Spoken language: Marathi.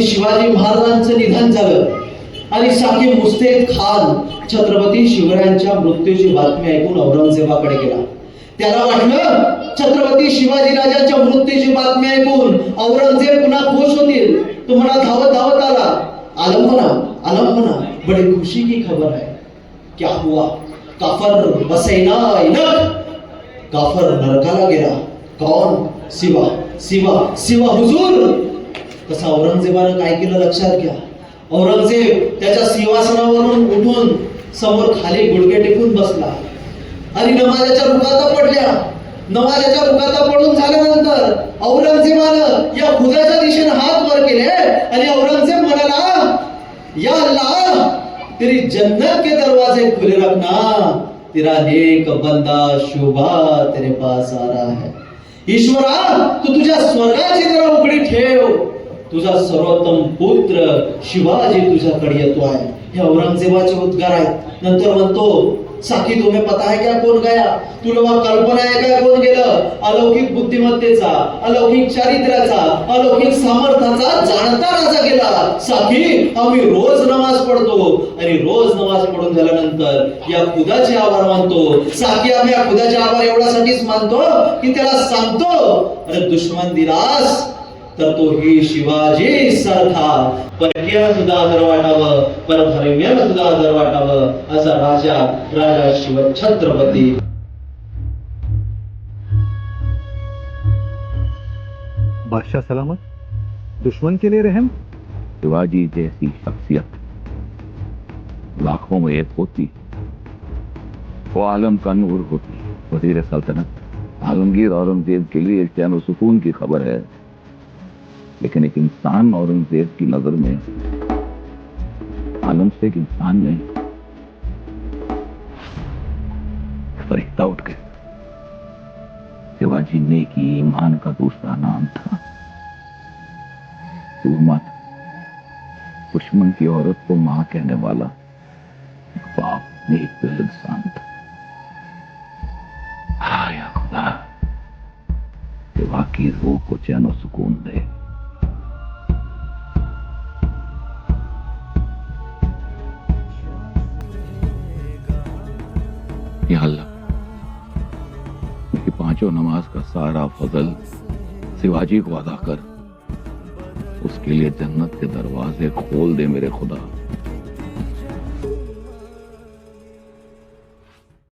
छत्रपती शिवाजी महाराजांचं निधन झालं. आणि साकी मुस्ते खान छत्रपती शिवरायांच्या मृत्यूची बातमी ऐकून औरंगजेबाकडे गेला. त्याला वाटलं छत्रपती शिवाजी राजाच्या मृत्यूची बातमी ऐकून औरंगजेब पुन्हा खुश होतील. तो म्हणा धावत धावत आला. आलम म्हणा आलम म्हणा बड़ी खुशी की खबर है क्या हुआ? काफर बसेना इनक. काफर नरकाला गेला. कौन? शिवा शिवा शिवा हुजूर. तसं औरंगजेबानं काय केलं लक्षात घ्या. औरंगजेब त्याच्या सिंहासनावरून उठून समोर खाली गुडघे टेकून बसला. आणि नमाजाच्या रुकाता पडल्या. नमाजाच्या रुकाता पडून झाल्यानंतर औरंगजेबानं या खुदाच्या दिशेने हात वर केले. आणि औरंगजेब म्हणाला या अल्लाह तेरी जन्नत के दरवाजे खुले रखना. तेरा एक बंदा शुभा तेरे पास आ रहा है. ईश्वरा तू तुझ्या स्वर्गाची जरा उघडी ठेव. तुझा सर्वोत्तम पुत्र शिवाजी तुझ्याकडे येतो आहे. हे औरंगजेबाचे उद्गार आहेत. नंतर म्हणतो साखी तुम्ही पता आहे क्या कोण गया? तुला कल्पना आहे का कोण गेलं? अलौकिक बुद्धिमत्तेचा अलौकिक चारित्र्याचा अलौकिक सामर्थ्याचा जाणता राजा गेला. साखी आम्ही रोज नमाज पडतो आणि रोज नमाज पडून झाल्यानंतर या खुदाचे आभार मानतो. साखी आम्ही या खुदाचे आभार एवढ्यासाठीच मानतो की त्याला सांगतो. अरे दुश्मन दिलास. तर तो ही शिवाजी सारखा परकीयानं सुद्धा आदर वाटावं परधर्मीयानं सुद्धा आदर वाटावं असा राजा राजा शिव छत्रपती बादशाह सलामत दुश्मन के लिए रहम शिवाजी जैसी शख्सियत लाखों में एक होती वो आलम का नूर होती वजीर सल्तनत आलमगीर औरंगजेब के लिए चैन और सुकून की खबर لیکن ایک انسان اورنگ زیب کی نظر میں عالم سے ایک انسان میں فرشتہ اٹھ گئے۔ سواجی نے کی ایمان کا دوسرا نام تھا۔ سورما تھا دشمن کی عورت کو ماں کہنے والا باپ نے ایک دل انسان تھا۔ یا خدا کہ کی روح کو چین و سکون دے۔ یا اللہ یہ پانچوں نماز کا سارا فضل سواجی کو ادا کر اس کے لیے جنت کے دروازے کھول دے میرے خدا۔